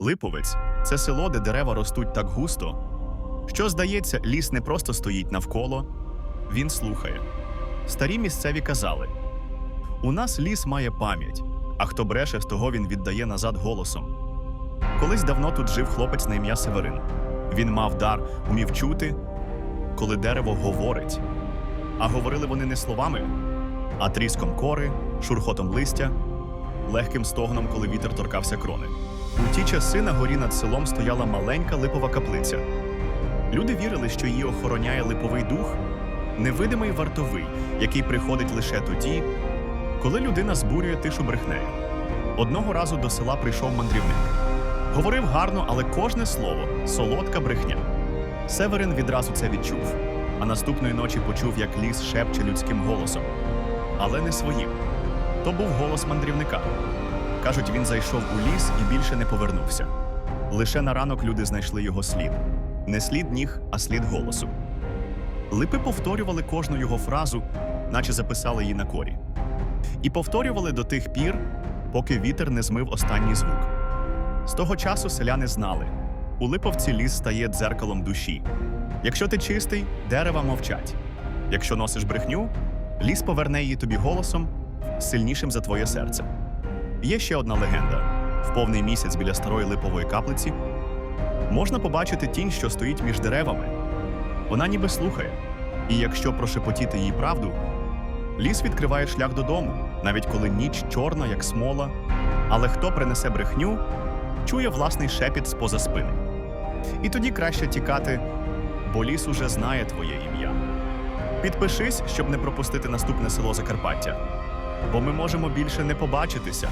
Липовець це село, де дерева ростуть так густо, що, здається, ліс не просто стоїть навколо, він слухає. Старі місцеві казали: у нас ліс має пам'ять, а хто бреше, з того він віддає назад голосом. Колись давно тут жив хлопець на ім'я Северин. Він мав дар, умів чути, коли дерево говорить. А говорили вони не словами, а тріском кори, шурхотом листя, легким стогоном, коли вітер торкався крони. У ті часи на горі над селом стояла маленька липова каплиця. Люди вірили, що її охороняє липовий дух, невидимий вартовий, який приходить лише тоді, коли людина збурює тишу брехнею. Одного разу до села прийшов мандрівник. Говорив гарно, але кожне слово солодка брехня. Северин відразу це відчув, а наступної ночі почув, як ліс шепче людським голосом. Але не своїм. То був голос мандрівника. Кажуть, він зайшов у ліс і більше не повернувся. Лише на ранок люди знайшли його слід. Не слід ніг, а слід голосу. Липи повторювали кожну його фразу, наче записали її на корі. І повторювали до тих пір, поки вітер не змив останній звук. З того часу селяни знали: у липовці ліс стає дзеркалом душі. Якщо ти чистий, дерева мовчать. Якщо носиш брехню, ліс поверне її тобі голосом, сильнішим за твоє серце. Є ще одна легенда: в повний місяць біля старої липової каплиці можна побачити тінь, що стоїть між деревами. Вона ніби слухає, і якщо прошепотіти їй правду, ліс відкриває шлях додому, навіть коли ніч чорна, як смола. Але хто принесе брехню, чує власний шепіт з-поза спини. І тоді краще тікати, бо ліс уже знає твоє ім'я. Підпишись, щоб не пропустити наступне село Закарпаття, бо ми можемо більше не побачитися,